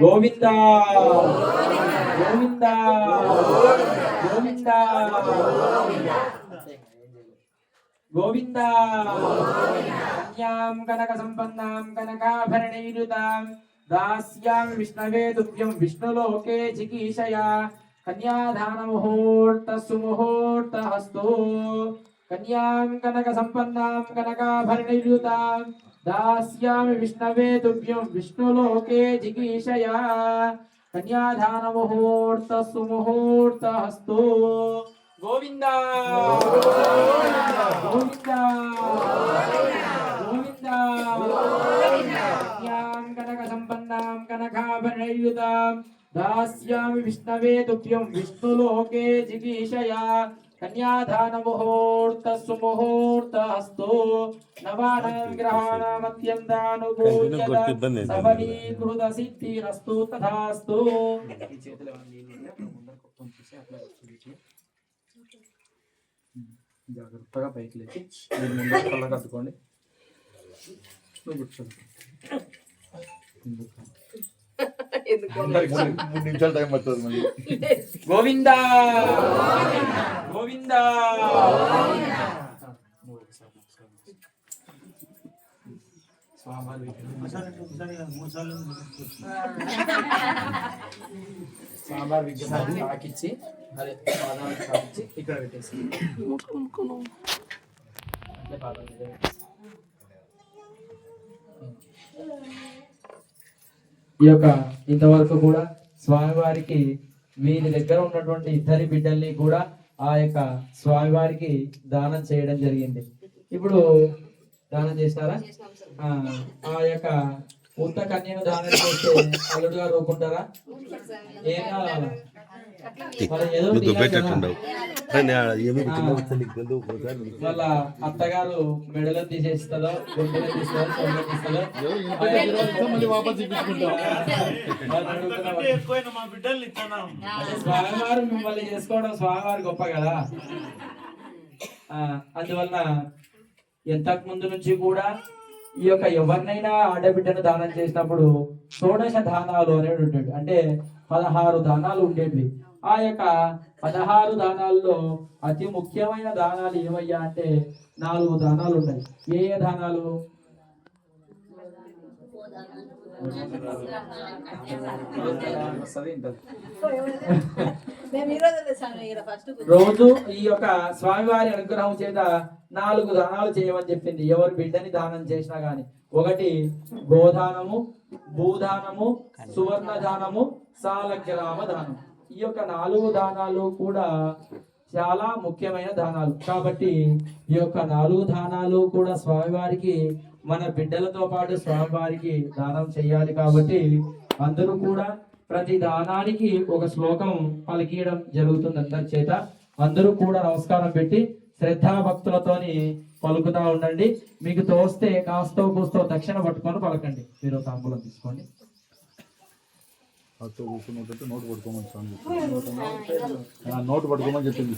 గోవింద. గోవింద. గోవింద. గోవింద. కన్యాం కనక సంపన్నాం కనకాభరణైరుతాం దాస్యాం విష్ణవే తుభ్యం విష్ణులోకే చికీషయా కన్యాదాన ముహూర్త సుముహూర్త హస్తో కన్యాం కనక సంపన్నాం కనకాభరణైరుతాం దాస్యామి విష్ణవే తుభ్యం విష్ణులోకే జిగీషయా. కన్యాదాన ముహూర్త సుముహూర్త హస్తో గోవింద! గోవింద! గోవింద! కన్యాం కనక సంపన్నాం కనకాభరణయుతాం దాస్యామి విష్ణవే తుభ్యం విష్ణులోకే జిగీషయా. కన్యాదాన ముహూర్త సుముహూర్త హస్తో నవానాం గ్రహాణమత్యంతానుభూయత సఫలీకృత సిద్ధిరస్తు తథాస్తు. జాగ్రత్తగా పైకి లేచి మీరు ముందర కళ్ళ కట్టుకోండి. కూర్చోండి మూడు నిమిషాలు టైం పడుతుంది మళ్ళీ. గోవింద! గోవింద! స్వామివారి విగ్రహాన్ని తాకిచ్చి అదే పాదాలు తాకిచ్చి ఇక్కడ పెట్టేసి. అట్లే పాదాలు ఈ యొక్క ఇంతవరకు కూడా స్వామివారికి వీరి దగ్గర ఉన్నటువంటి ఇద్దరి బిడ్డల్ని కూడా ఆ యొక్క స్వామివారికి దానం చేయడం జరిగింది. ఇప్పుడు దానం చేస్తారా? ఆ యొక్క ఉత్త కన్యను దానం చేస్తే అల్లుడు గారు ఊరుకుంటారా ఏం కావాలా? మరి ఏదో ఒకటి ఇవ్వాలి కదా. వాళ్ళ అత్తగారు మెడలో తీసేస్తుందో గుండెలో స్వామివారు మిమ్మల్ని చేసుకోవడం స్వామివారి గొప్ప కదా. ఆ, అందువలన ఎంతకు ముందు నుంచి కూడా ఈ యొక్క ఎవరినైనా ఆడబిడ్డను దానం చేసినప్పుడు షోడశ దానాలు అనేవి ఉండేవి అంటే పదహారు దానాలు ఉండేవి. ఆ యొక్క పదహారు దానాల్లో అతి ముఖ్యమైన దానాలు ఏమయ్యా అంటే నాలుగు దానాలు ఉన్నాయి. ఏ ఏ దానాలు? రోజు ఈ యొక్క స్వామివారి అనుగ్రహం చేత నాలుగు దానాలు చేయమని చెప్పింది. ఎవరు బిడ్డని దానం చేసినా గాని. ఒకటి గోదానము భూదానము సువర్ణ దానము సాలగ్రామ దానం ఈ యొక్క నాలుగు దానాలు కూడా చాలా ముఖ్యమైన దానాలు. కాబట్టి ఈ యొక్క నాలుగు దానాలు కూడా స్వామివారికి మన బిడ్డలతో పాటు స్వామివారికి దానం చేయాలి కాబట్టి అందరూ కూడా ప్రతి దానానికి ఒక శ్లోకం పలికియడం జరుగుతుంది అందరి చేత. అందరూ కూడా నమస్కారం పెట్టి శ్రద్ధాభక్తులతోని పలుకుతా ఉండండి. మీకు తోస్తే కాస్తో కూస్తో దక్షిణ పట్టుకొని పలకండి. మీరు తాంబూలం తీసుకోండి. నోటు పట్టుకోమని చెప్పింది.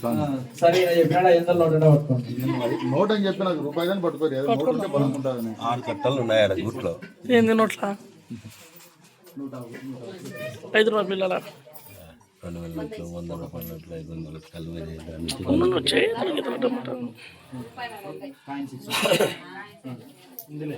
సరే చెప్పినా ఎంత నోట పట్టుకోండి. నోట్ అని చెప్పి నాకు రూపాయి కానీ పట్టుకోరు. నోట్ ఉంటే బలం ఉంటుంది ఆరు కట్టలు ఉన్నాయి ఆడ గుట్లో ఏంది నోట్ల? ఐదు రూపాయల పిల్లల? రెండు వేల నోట్లు వంద రూపాయల నోట్లు ఐదు వందల కలిపి ఇందులో.